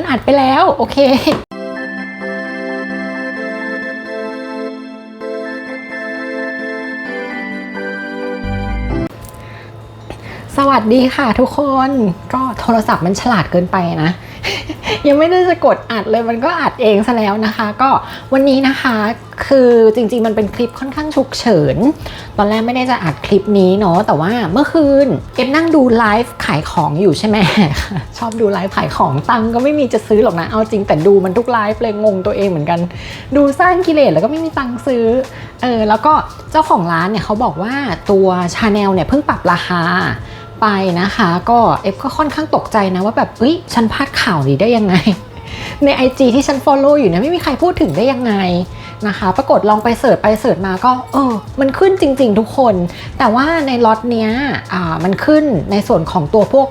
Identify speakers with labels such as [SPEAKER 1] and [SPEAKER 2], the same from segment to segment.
[SPEAKER 1] มันอัดไปแล้ว โอเคสวัสดีค่ะทุกคนก็โทรศัพท์มันฉลาดเกินไปนะ ยังไม่ได้จะกดอัดเลยมันก็อัดเองซะแล้วนะคะ ก็วันนี้นะคะคือจริงๆมันเป็นคลิปค่อนข้างฉุกเฉิน ตอนแรกไม่ได้จะอัดคลิปนี้เนาะแต่ว่าเมื่อคืนเอ็มนั่งดูไลฟ์ขายของอยู่ใช่ไหม ชอบดูไลฟ์ขายของตังค์ก็ไม่มีจะซื้อหรอกนะ เอาจริงแต่ดูมันทุกไลฟ์เลยงงตัวเองเหมือนกัน ดูสร้างกิเลสแล้วก็ไม่มีตังค์ซื้อเออแล้วก็เจ้าของร้านเนี่ยเขาบอกว่าตัวชาแนลเนี่ยเพิ่งปรับราคา ไปนะคะ ก็เอฟก็ค่อนข้างตกใจนะว่าแบบเอ้ยฉันพลาดข่าวนี้ได้ยังไง ใน IG ที่ฉัน follow อยู่เนี่ยไม่มีใครพูดถึงได้ยังไงนะคะ ปรากฏลองไปเสิร์ชไปเสิร์ชมาก็เออ มันขึ้นจริง ๆ ทุกคน แต่ว่าในล็อตเนี้ยอ่ามันขึ้นในส่วนของตัวพวก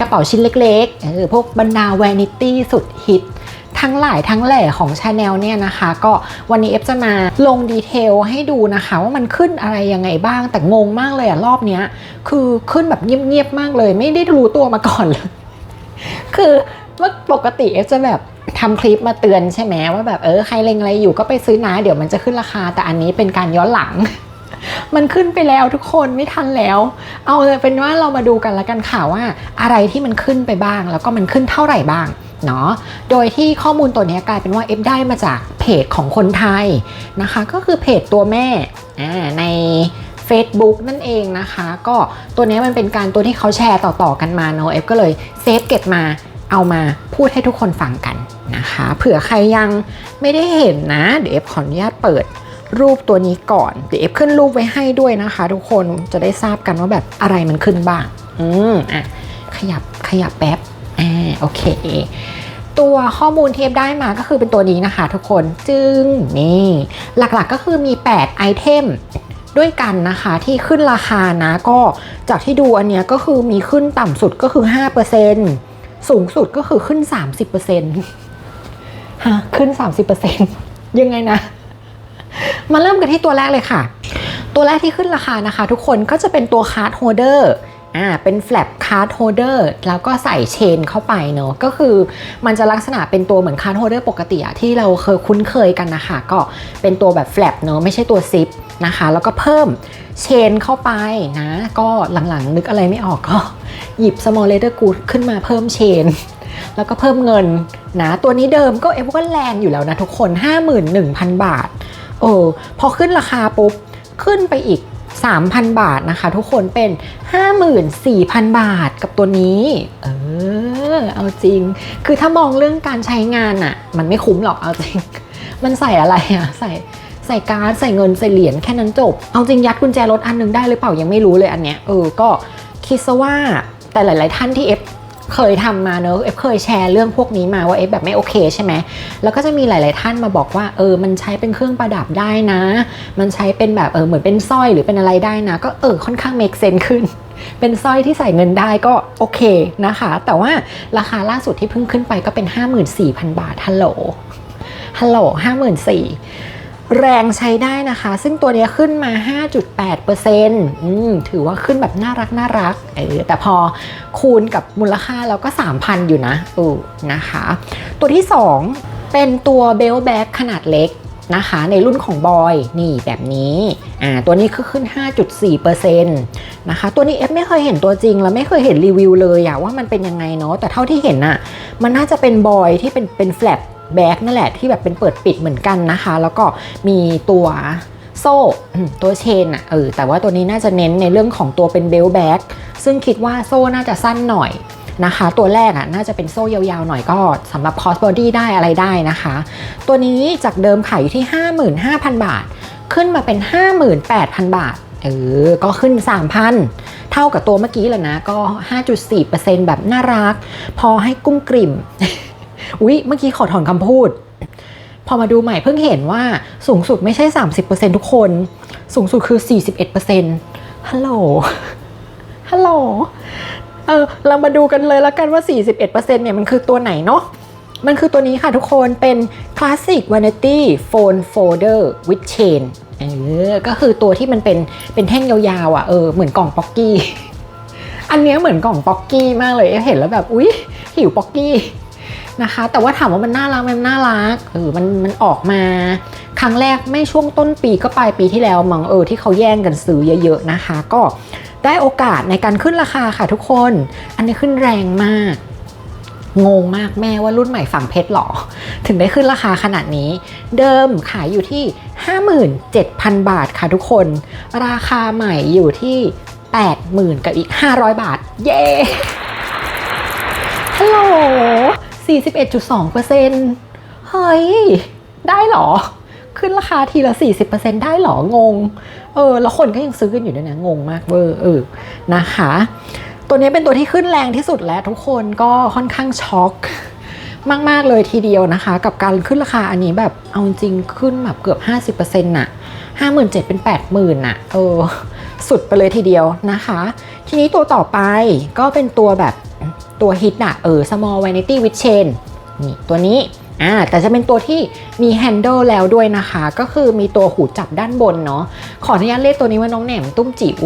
[SPEAKER 1] กระเป๋าชิ้นเล็กๆเออพวกบรรดา vanity สุดฮิต ทั้งหลายทั้งแหล่ของชาแนลเนี่ยนะคะ ก็วันนี้เอฟจะมาลงดีเทลให้ดูนะคะ ว่ามันขึ้นอะไรยังไงบ้าง แต่งงมากเลยอะรอบเนี้ย คือขึ้นแบบเงียบๆมากเลย ไม่ได้รู้ตัวมาก่อนเลย คือเมื่อปกติเอฟจะแบบทำคลิปมาเตือนใช่ไหมว่าแบบเออใครเล็งอะไรอยู่ก็ไปซื้อนะเดี๋ยวมันจะขึ้นราคา แต่อันนี้เป็นการย้อนหลัง มันขึ้นไปแล้วทุกคนไม่ทันแล้ว เอาเลยเป็นว่าเรามาดูกันล้วกันค่ะว่า อะไรที่มันขึ้นไปบ้าง แล้วก็มันขึ้นเท่าไหร่บ้าง เนาะโดยที่ข้อมูลตัวนี้กลายเป็นว่าเอฟได้มาจากเพจของคนไทยนะคะ ก็คือเพจตัวแม่ใน Facebook นั่นเองนะคะ ก็ตัวนี้มันเป็นการตัวที่เขาแชร์ต่อๆกันมาเนาะเอฟก็เลยเซฟเก็บมาเอามาพูดให้ทุกคนฟังกันนะคะเผื่อใครยังไม่ได้เห็นนะ เดี๋ยวเอฟขออนุญาตเปิดรูปตัวนี้ก่อน เดี๋ยวเอฟขึ้นรูปไว้ให้ด้วยนะคะ ทุกคนจะได้ทราบกันว่าแบบอะไรมันขึ้นบ้าง อืมอะขยับขยับแป๊บ อ่าโอเค ตัวข้อมูลที่เอฟได้มาก็คือเป็นตัวนี้นะคะทุกคนจึงนี่หลักๆก็คือมี 8 ไอเทมด้วยกันนะคะที่ขึ้นราคานะก็จากที่ดูอันเนี้ยก็คือมีขึ้นต่ำสุดก็คือ 5%สูงสุดก็คือขึ้น 30%ฮะขึ้น 30%ยังไงนะ มาเริ่มกันที่ตัวแรกเลยค่ะ ตัวแรกที่ขึ้นราคานะคะ ทุกคนก็จะเป็นตัวคาร์ดโฮเดอร์ อ่าเป็นแฟลปคาร์ดโฮเดอร์แล้วก็ใส่เชนเข้าไปเนอะก็คือมันจะลักษณะเป็นตัวเหมือนคาร์ดโฮเดอร์ปกติอะที่เราเคยคุ้นเคยกันนะคะ ก็เป็นตัวแบบแฟลปเนอะไม่ใช่ตัวซิปนะคะ แล้วก็เพิ่มเชนเข้าไปนะ ก็หลังๆ นึกอะไรไม่ออกก็ หยิบ small letter good ขึ้นมาเพิ่มเชนแล้วก็เพิ่มเงินนะตัวนี้เดิมก็เอฟก็แรงอยู่แล้วนะทุกคน 51,000 บาทโอ้พอขึ้นราคาปุ๊บขึ้นไปอีก 3,000 บาทนะคะ ทุกคนเป็น 54,000 บาทกับตัวนี้ เออ เอาจริง คือถ้ามองเรื่องการใช้งานอะมันไม่คุ้มหรอกเอาจริง มันใส่อะไรอะใส่ใส่การ์ดใส่เงินใส่เหรียญแค่นั้นจบ เอาจริงยัดกุญแจรถอันหนึงได้หรือเปล่ายังไม่รู้เลยอันเนี้ยเออก็คิดซะว่าแต่หลาย ๆ ท่านที่เอฟ เคยทำมาเนอะเอฟเคยแชร์เรื่องพวกนี้มาว่าเอฟแบบไม่โอเคใช่ไหมแล้วก็จะมีหลาย ๆ ท่านมาบอกว่าเออมันใช้เป็นเครื่องประดับได้นะ มันใช้เป็นแบบเออเหมือนเป็นสร้อยหรือเป็นอะไรได้นะ ก็เออค่อนข้าง make sense ขึ้นเป็นสร้อยที่ใส่เงินได้ก็โอเคนะคะ แต่ว่าราคาล่าสุดที่เพิ่งขึ้นไปก็เป็น 54,000 บาทฮัลโหลฮัลโหล54,000 แรงใช้ได้นะคะ ซึ่งตัวนี้ขึ้นมา 5.8%อืมถือว่าขึ้นแบบน่ารักน่ารักเออแต่พอคูณกับมูลค่าแล้วก็ 3,000 อยู่นะเออนะคะ ตัวที่ 2 เป็นตัวเบลแบ็กขนาดเล็กนะคะ ในรุ่นของบอยนี่แบบนี้อ่าตัวนี้คือขึ้น 5.4%นะคะ ตัวนี้เอฟไม่เคยเห็นตัวจริง แล้วไม่เคยเห็นรีวิวเลยอะว่ามันเป็นยังไงเนาะแต่เท่าที่เห็นอะมันน่าจะเป็นบอยที่เป็นเป็นแฟลป แบ็กนั่นแหละที่แบบเป็นเปิดปิดเหมือนกันนะคะ แล้วก็มีตัวโซ่ตัวเชนอะเออแต่ว่าตัวนี้น่าจะเน้นในเรื่องของตัวเป็นเบลแบ็กซึ่งคิดว่าโซ่น่าจะสั้นหน่อยนะคะ ตัวแรกอะน่าจะเป็นโซ่ยาวๆหน่อยก็สำหรับคอสบอดี้ได้อะไรได้นะคะ ตัวนี้จากเดิมขายอยู่ที่ 55,000 บาท ขึ้นมาเป็น 58,000 บาทเออ ก็ขึ้น 3,000 เท่ากับตัวเมื่อกี้เลยนะ ก็ 5.4%แบบน่ารัก พอให้กุ้มกลิ่ม อุ๊ย เมื่อกี้ขอถอนคำพูด พอมาดูใหม่เพิ่งเห็นว่าสูงสุดไม่ใช่ 30%ทุกคน สูงสุดคือ 41%ฮัลโหล ฮัลโหล เออ เรามาดูกันเลยแล้วกันว่า 41%เนี่ยมันคือตัวไหนเนาะมันคือตัวนี้ค่ะทุกคนเป็น Classic Vanity Phone Folder with Chain เออ ก็คือตัวที่มันเป็นเป็นแท่งยาวๆอะเออเหมือนกล่องป๊อกกี้ อันเนี้ยเหมือนกล่องป๊อกกี้มากเลยเห็นแล้วแบบ อุ๊ย หิวป๊อกกี้ นะคะ แต่ว่าถามว่ามันน่ารักไหมมันน่ารักเออมันมันออกมาครั้งแรกไม่ช่วงต้นปีก็ปลายปีที่แล้วมั้งเออที่เขาแย่งกันซื้อเยอะๆนะคะ ก็ได้โอกาสในการขึ้นราคาค่ะทุกคน อันนี้ขึ้นแรงมาก งงมากแม่ว่ารุ่นใหม่ฝั่งเพชรหรอ ถึงได้ขึ้นราคาขนาดนี้ เดิมขายอยู่ที่ 57,000 บาทค่ะทุกคน ราคาใหม่อยู่ที่ 80,000 กับอีก 500 บาท เย้ ฮัลโหล 41.2%เฮ้ย ได้เหรอ ขึ้นราคาทีละ 40%ได้เหรองง เออ แล้วคนก็ยังซื้อกันอยู่ด้วยนะ งงมากเวอร์เออนะคะ ตัวนี้เป็นตัวที่ขึ้นแรงที่สุดแล้วทุกคนก็ค่อนข้างช็อกมาก ๆ เลยทีเดียวนะคะ กับการขึ้นราคาอันนี้แบบเอาจริงขึ้นแบบเกือบ 50%น่ะ57,000เป็น80,000น่ะเออสุดไปเลยทีเดียวนะคะ ทีนี้ตัวต่อไปก็เป็นตัวแบบ ตัวฮิตน่ะเออ small vanity with chain นี่ตัวนี้อ่าแต่จะเป็นตัวที่มี handle แล้วด้วยนะคะ ก็คือมีตัวหูจับด้านบนเนาะขออนุญาตเรียกตัวนี้ว่าน้องแหนมตุ้มจิ๋ว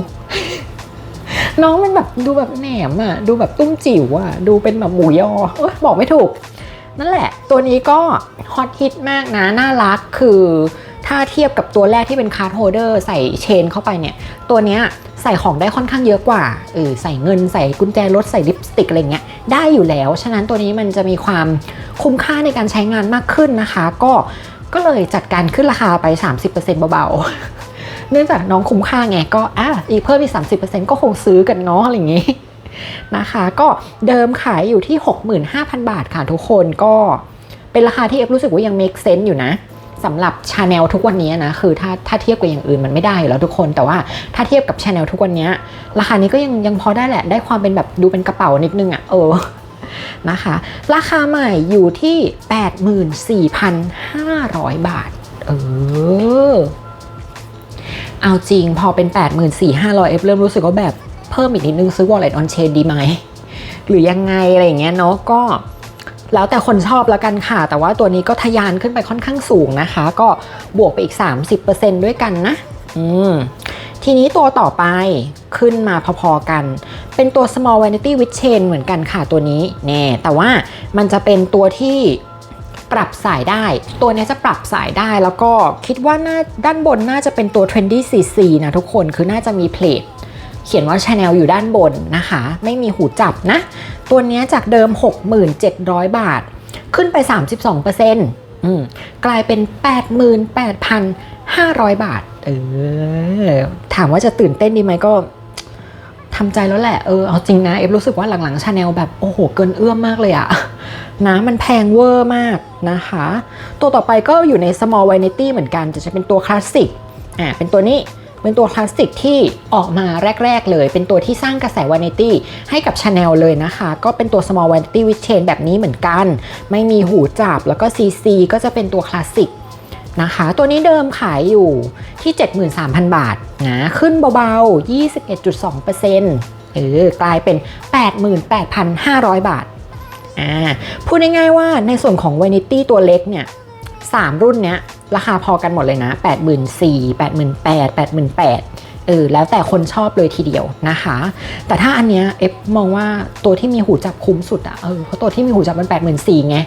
[SPEAKER 1] น้องมันแบบดูแบบแหนมอะดูแบบตุ้มจิ๋วอะดูเป็นแบบหมูยอเอบอกไม่ถูก นั่นแหละ ตัวนี้ก็ฮอตฮิตมากนะ น่ารักคือ ถ้าเทียบกับตัวแรกที่เป็นคาร์ดโฮเดอร์ใส่เชนเข้าไปเนี่ย ตัวเนี้ยใส่ของได้ค่อนข้างเยอะกว่าเออใส่เงินใส่กุญแจรถใส่ลิปสติกอะไรเงี้ยได้อยู่แล้ว ฉะนั้นตัวนี้มันจะมีความคุ้มค่าในการใช้งานมากขึ้นนะคะ ก็ก็เลยจัดการขึ้นราคาไป 30%เบาๆ เนื่องจากน้องคุ้มค่าไงก็อะอีกเพิ่มอีก 30%ก็คงซื้อกันเนาะอะไรอย่างงี้นะคะก็เดิมขายอยู่ที่ 65,000 บาทค่ะทุกคนก็เป็นราคาที่เอฟรู้สึกว่ายัง make sense อยู่นะ สำหรับชาแนลทุกวันนี้นะคือถ้าถ้าเทียบกับอย่างอื่นมันไม่ได้อยู่แล้วทุกคน แต่ว่าถ้าเทียบกับชาแนลทุกวันนี้ราคานี้ก็ยังยังพอได้แหละ ได้ความเป็นแบบดูเป็นกระเป๋านิดนึงอะ่ะเออนะคะ ราคาใหม่อยู่ที่ 84,500 บาท เออ เอาจริงพอเป็น 84,500เอฟเริ่มรู้สึกว่าแบบเพิ่มอีกนิดนึงซื้อ wallet on chain ดีไหม หรือยังไงอะไรอย่างเงี้ยเนาะก็ แล้วแต่คนชอบแล้วกันค่ะ แต่ว่าตัวนี้ก็ทะยานขึ้นไปค่อนข้างสูงนะคะ ก็บวกไปอีก 30%ด้วยกันนะอืมทีนี้ตัวต่อไปขึ้นมาพอๆกัน เป็นตัว small vanity with chain เหมือนกันค่ะตัวนี้แน่แต่ว่ามันจะเป็นตัวที่ปรับสายได้ ตัวนี้จะปรับสายได้แล้วก็คิดว่าน่าด้านบนน่าจะเป็นตัว trendy cc นะทุกคนคือน่าจะมีเพลท เขียนว่า Chanel อยู่ด้านบนนะคะ ไม่มีหูจับนะ ตัวนี้จากเดิม 6,700 บาท ขึ้นไป 32%อืมกลายเป็น 88,500 บาท เออ ถามว่าจะตื่นเต้นดีไหมก็ทำใจแล้วแหละ เออ เอาจริงนะ เอฟรู้สึกว่าหลังๆชาแนลแบบโอ้โห เกินเอื้อมมากเลยอะนะมันแพงเวอร์มากนะคะ ตัวต่อไปก็อยู่ใน small vanity เหมือนกันแต่จะเป็นตัวคลาสสิก อ่า เป็นตัวนี้ เป็นตัวคลาสสิกที่ออกมาแรก ๆ เลย เป็นตัวที่สร้างกระแสวานิตี้ให้กับ Chanel เลยนะคะ ก็เป็นตัว small vanity with chain แบบนี้เหมือนกัน ไม่มีหูจับแล้วก็ CC ก็จะเป็นตัวคลาสสิกนะคะ ตัวนี้เดิมขายอยู่ที่ 73,000 บาทนะขึ้นเบาๆ 21.2%เออกลายเป็น 88,500 บาทอ่าพูดง่ายๆว่าในส่วนของ vanity ตัวเล็กเนี่ย 3 รุ่นเนี้ยราคาพอกันหมดเลยนะ 84,000 88,000 88,000เออแล้วแต่คนชอบเลยทีเดียวนะคะ แต่ถ้าอันเนี้ยเอฟมองว่าตัวที่มีหูจับคุ้มสุดอะเออเพราะตัวที่มีหูจับมัน84,000ไง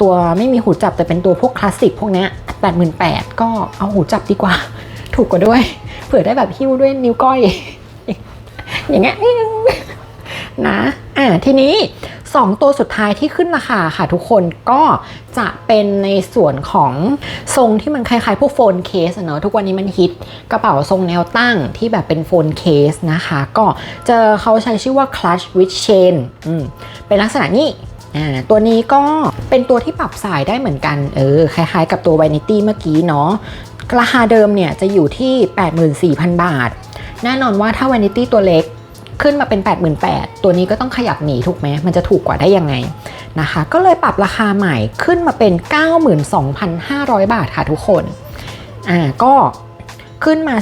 [SPEAKER 1] ตัวไม่มีหูจับแต่เป็นตัวพวกคลาสสิกพวกเนี้ย88,000ก็เอาหูจับดีกว่า ถูกกว่าด้วย เผื่อได้แบบหิ้วด้วยนิ้วก้อย อย่างเงี้ยนะอ่าทีนี้ 2 ตัวสุดท้ายที่ขึ้นราคาค่ะทุกคนก็จะเป็นในส่วนของทรงที่มันคล้ายๆพวกโฟนเคสเนอะทุกวันนี้มันฮิตกระเป๋าทรงแนวตั้งที่แบบเป็นโฟนเคสนะคะ ก็จะเขาใช้ชื่อว่า clutch with chain เป็นลักษณะนี้ตัวนี้ก็เป็นตัวที่ปรับสายได้เหมือนกัน เออ คล้ายๆกับตัว Vanity เมื่อกี้เนาะ ราคาเดิมเนี่ยจะอยู่ที่ 84,000 บาท แน่นอนว่าถ้า Vanity ตัวเล็ก ขึ้นมาเป็น 88,000ตัวนี้ก็ต้องขยับหนีถูกไหมมันจะถูกกว่าได้ยังไงนะคะ ก็เลยปรับราคาใหม่ขึ้นมาเป็น 92,500 บาทค่ะทุกคนอ่าก็ขึ้นมา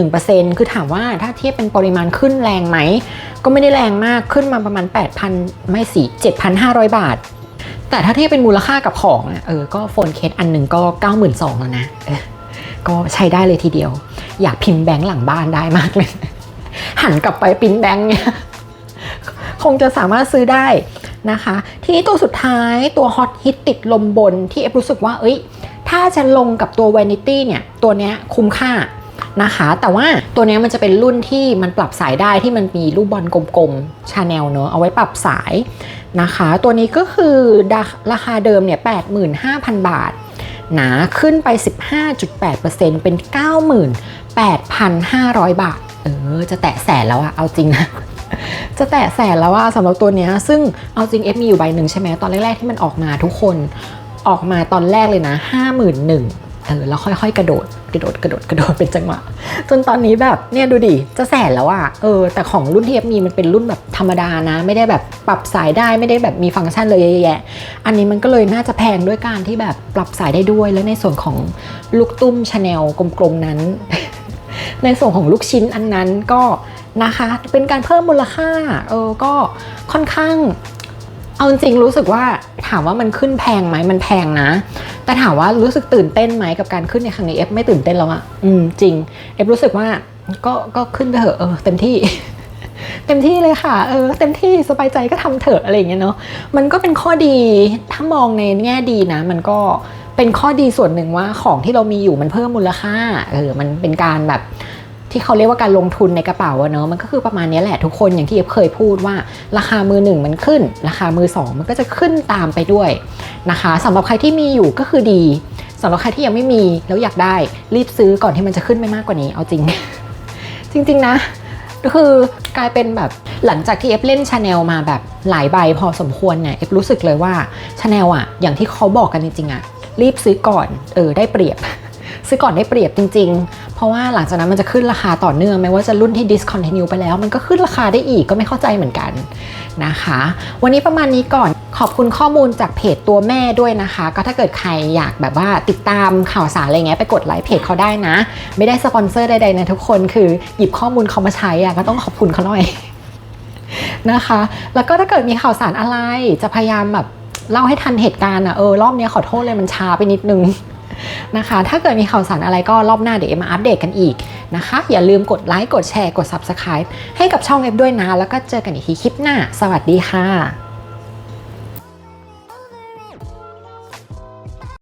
[SPEAKER 1] 10.1%คือถามว่าถ้าเทียบเป็นปริมาณขึ้นแรงไหม ก็ไม่ได้แรงมากขึ้นมาประมาณ 8,000 ไม่สิ7,500 บาท แต่ถ้าเทียบเป็นมูลค่ากับของเออก็โฟนเคสอันหนึ่งก็ 92,000แล้วนะก็ใช้ได้เลยทีเดียว อยากพิมพ์แบงค์หลังบ้านได้มากเลย หันกลับไปปิ้นแบงค์เนี่ยคงจะสามารถซื้อได้นะคะ ทีนี้ตัวสุดท้ายตัวฮอตฮิตติดลมบนที่เอฟรู้สึกว่า เอ้ย ถ้าจะลงกับตัว Vanity เนี่ย ตัวเนี้ยคุ้มค่านะคะ แต่ว่าตัวนี้มันจะเป็นรุ่นที่มันปรับสายได้ที่มันมีลูกบอลกลมๆชาแนลเนอะเอาไว้ปรับสายนะคะ ตัวนี้ก็คือราคาเดิมเนี่ย85,000 บาทนาขึ้นไป 15.8%เป็น 98,500 บาท เออ จะแตะแสนแล้วอะเอาจริงนะ จะแตะแสนแล้วอะสำหรับตัวเนี้ย ซึ่งเอาจริงเอฟมีอยู่ใบหนึ่งใช่ไหมตอนแรก ๆ ที่มันออกมาทุกคนออกมาตอนแรกเลยนะ51,000เออแล้วค่อย ๆ กระโดด กระโดดกระโดดกระโดดเป็นจังหวะ จนตอนนี้แบบเนี่ยดูดิจะแสนแล้วอะเออแต่ของรุ่นที่เอฟมีมันเป็นรุ่นแบบธรรมดานะ ไม่ได้แบบปรับสายได้ไม่ได้แบบมีฟังก์ชันเลยเยอะแยะ อันนี้มันก็เลยน่าจะแพงด้วยการที่แบบปรับสายได้ด้วย แล้วในส่วนของลูกตุ้มชาแนลกลมๆนั้น ในส่วนของลูกชิ้นอันนั้นก็นะคะเป็นการเพิ่มมูลค่าเออก็ค่อนข้างเอาจริงรู้สึกว่าถามว่ามันขึ้นแพงไหมมันแพงนะ แต่ถามว่ารู้สึกตื่นเต้นไหมกับการขึ้นในครั้งนี้เอฟไม่ตื่นเต้นแล้วอะอืมจริงเอฟรู้สึกว่าก็ก็ขึ้นไปเถอะเออเต็มที่ เต็มที่เลยค่ะ เออ เต็มที่สบายใจก็ทำเถอะอะไรอย่างเงี้ยเนาะมันก็เป็นข้อดีถ้ามองในแง่ดีนะ มันก็เป็นข้อดีส่วนหนึ่งว่าของที่เรามีอยู่มันเพิ่มมูลค่าเออมันเป็นการแบบ ที่เขาเรียกว่าการลงทุนในกระเป๋าเนาะมันก็คือประมาณนี้แหละทุกคนอย่างที่เอฟเคยพูดว่า ราคามือหนึ่งมันขึ้น ราคามือสองมันก็จะขึ้นตามไปด้วยนะคะสำหรับใครที่มีอยู่ก็คือดีสำหรับใครที่ยังไม่มีแล้วอยากได้รีบซื้อก่อนที่มันจะขึ้นไม่มากกว่านี้เอาจริง จริง ๆ นะก็คือกลายเป็นแบบหลังจากที่เอฟเล่นชาแนลมาแบบหลายใบพอสมควรเนี่ยเอฟรู้สึกเลยว่าชาแนลอะอย่างที่เขาบอกกันจริงๆอะรีบซื้อก่อนเออได้เปรียบ ซื้อก่อนได้เปรียบจริงๆ เพราะว่าหลังจากนั้นมันจะขึ้นราคาต่อเนื่องไม่ว่าจะรุ่นที่ discontinue ไปแล้ว มันก็ขึ้นราคาได้อีกก็ไม่เข้าใจเหมือนกันนะคะ วันนี้ประมาณนี้ก่อนขอบคุณข้อมูลจากเพจตัวแม่ด้วยนะคะ ก็ถ้าเกิดใครอยากแบบว่าติดตามข่าวสารอะไรเงี้ยไปกดไลค์เพจเขาได้นะ ไม่ได้สปอนเซอร์ใดๆนะทุกคนคือหยิบข้อมูลเขามาใช้อะก็ต้องขอบคุณเขาหน่อยนะคะ แล้วก็ถ้าเกิดมีข่าวสารอะไรจะพยายามแบบเล่าให้ทันเหตุการณ์อะเออรอบนี้ขอโทษเลยมันช้าไปนิดนึง นะคะ ถ้าเกิดมีข่าวสารอะไรก็รอบหน้าเดี๋ยวเอ็มมาอัปเดตกันอีกนะคะ อย่าลืมกดไลค์กดแชร์กด Subscribe ให้กับช่องเอฟด้วยนะ แล้วก็เจอกันอีกทีคลิปหน้า สวัสดีค่ะ